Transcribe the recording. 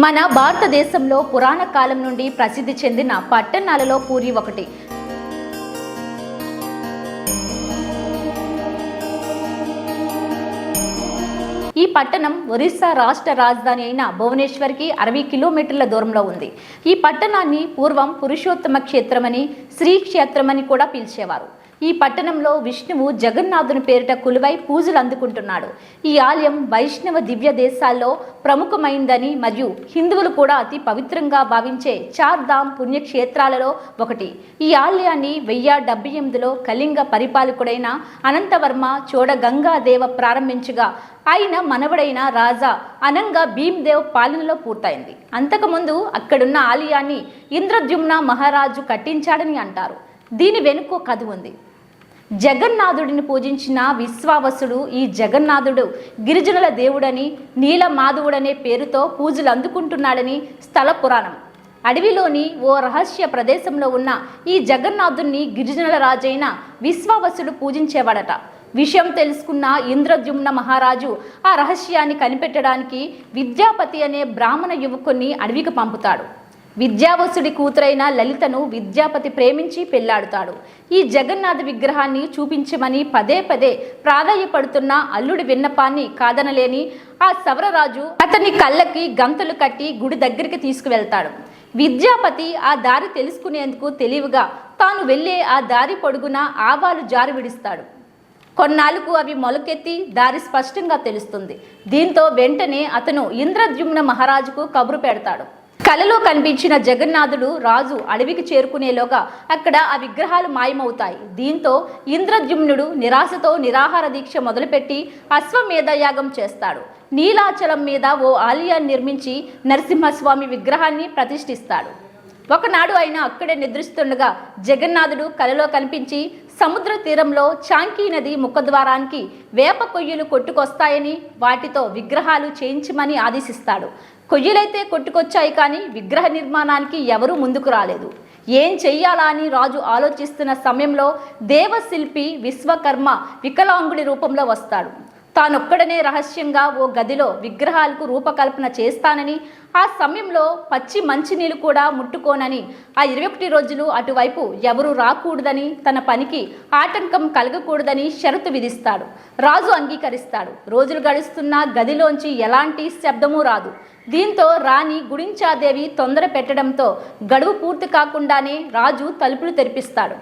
మన భారతదేశంలో పురాణ కాలం నుండి ప్రసిద్ధి చెందిన పట్టణాలలో పూరి ఒకటి. ఈ పట్టణం ఒరిస్సా రాష్ట్ర రాజధాని అయిన భువనేశ్వర్కి అరవై కిలోమీటర్ల దూరంలో ఉంది. ఈ పట్టణాన్ని పూర్వం పురుషోత్తమ క్షేత్రమని శ్రీ క్షేత్రమని కూడా పిలిచేవారు. ఈ పట్టణంలో విష్ణువు జగన్నాథుని పేరిట కులువై పూజలు అందుకుంటున్నాడు. ఈ ఆలయం వైష్ణవ దివ్య దేశాల్లో ప్రముఖమైందని మరియు హిందువులు కూడా అతి పవిత్రంగా భావించే చార్ధామ్ పుణ్యక్షేత్రాలలో ఒకటి. ఈ ఆలయాన్ని వెయ్యి డెబ్బై ఎనిమిదిలో కళింగ పరిపాలకుడైన అనంతవర్మ చోడ గంగాదేవ ప్రారంభించగా ఆయన మనవడైన రాజా అనంగా భీమ్దేవ్ పాలనలో పూర్తయింది. అంతకుముందు అక్కడున్న ఆలయాన్ని ఇంద్రద్యుమ్న మహారాజు కట్టించాడని అంటారు. దీని వెనుక కథ ఉంది. జగన్నాథుడిని పూజించిన విశ్వావసుడు ఈ జగన్నాథుడు గిరిజనుల దేవుడని నీలమాధవుడనే పేరుతో పూజలు అందుకుంటున్నాడని స్థల పురాణం. అడవిలోని ఓ రహస్య ప్రదేశంలో ఉన్న ఈ జగన్నాథుణ్ణి గిరిజనుల రాజైన విశ్వావసుడు పూజించేవాడట. విషయం తెలుసుకున్న ఇంద్రద్యుమ్న మహారాజు ఆ రహస్యాన్ని కనిపెట్టడానికి విద్యాపతి అనే బ్రాహ్మణ యువకుణ్ణి అడవికి పంపుతాడు. విద్యావసుడి కూతురైన లలితను విద్యాపతి ప్రేమించి పెళ్ళాడుతాడు. ఈ జగన్నాథ విగ్రహాన్ని చూపించమని పదే పదే ప్రాధాయపడుతున్న అల్లుడి విన్నపాన్ని కాదనలేని ఆ సవరరాజు అతని కళ్ళకి గంతులు కట్టి గుడి దగ్గరికి తీసుకువెళ్తాడు. విద్యాపతి ఆ దారి తెలుసుకునేందుకు తెలివిగా తాను వెళ్ళే ఆ దారి పొడుగున ఆవాలు జారి విడుస్తాడు. కొన్నాళ్ళకు అవి మొలకెత్తి దారి స్పష్టంగా తెలుస్తుంది. దీంతో వెంటనే అతను ఇంద్రద్యుమ్న మహారాజుకు కబురు పెడతాడు. కలలో కనిపించిన జగన్నాథుడు రాజు అడవికి చేరుకునేలోగా అక్కడ ఆ విగ్రహాలు మాయమవుతాయి. దీంతో ఇంద్రద్యుమ్నుడు నిరాశతో నిరాహార దీక్ష మొదలుపెట్టి అశ్వమేధయాగం చేస్తాడు. నీలాచలం మీద ఓ ఆలయాన్ని నిర్మించి నరసింహస్వామి విగ్రహాన్ని ప్రతిష్ఠిస్తాడు. ఒకనాడు ఆయన అక్కడే నిద్రిస్తుండగా జగన్నాథుడు కలలో కనిపించి సముద్ర తీరంలో చాంకీ నది ముఖద్వారానికి వేప కొయ్యలు కొట్టుకొస్తాయని వాటితో విగ్రహాలు చేయించమని ఆదేశిస్తాడు. కొయ్యలైతే కొట్టుకొచ్చాయి కానీ విగ్రహ నిర్మాణానికి ఎవరూ ముందుకు రాలేదు. ఏం చెయ్యాలా అని రాజు ఆలోచిస్తున్న సమయంలో దేవశిల్పి విశ్వకర్మ వికలాంగుడి రూపంలో వస్తాడు. తానొక్కడనే రహస్యంగా ఓ గదిలో విగ్రహాలకు రూపకల్పన చేస్తానని ఆ సమయంలో పచ్చి మంచినీళ్ళు కూడా ముట్టుకోనని ఆ ఇరవై ఒకటి రోజులు అటువైపు ఎవరు రాకూడదని తన పనికి ఆటంకం కలగకూడదని షరతు విధిస్తాడు రాజు అంగీకరిస్తాడు. రోజులు గడుస్తున్న గదిలోంచి ఎలాంటి శబ్దమూ రాదు. దీంతో రాణి గుడించాదేవి తొందర పెట్టడంతో గడువు పూర్తి కాకుండానే రాజు తలుపులు తెరిపిస్తాడు.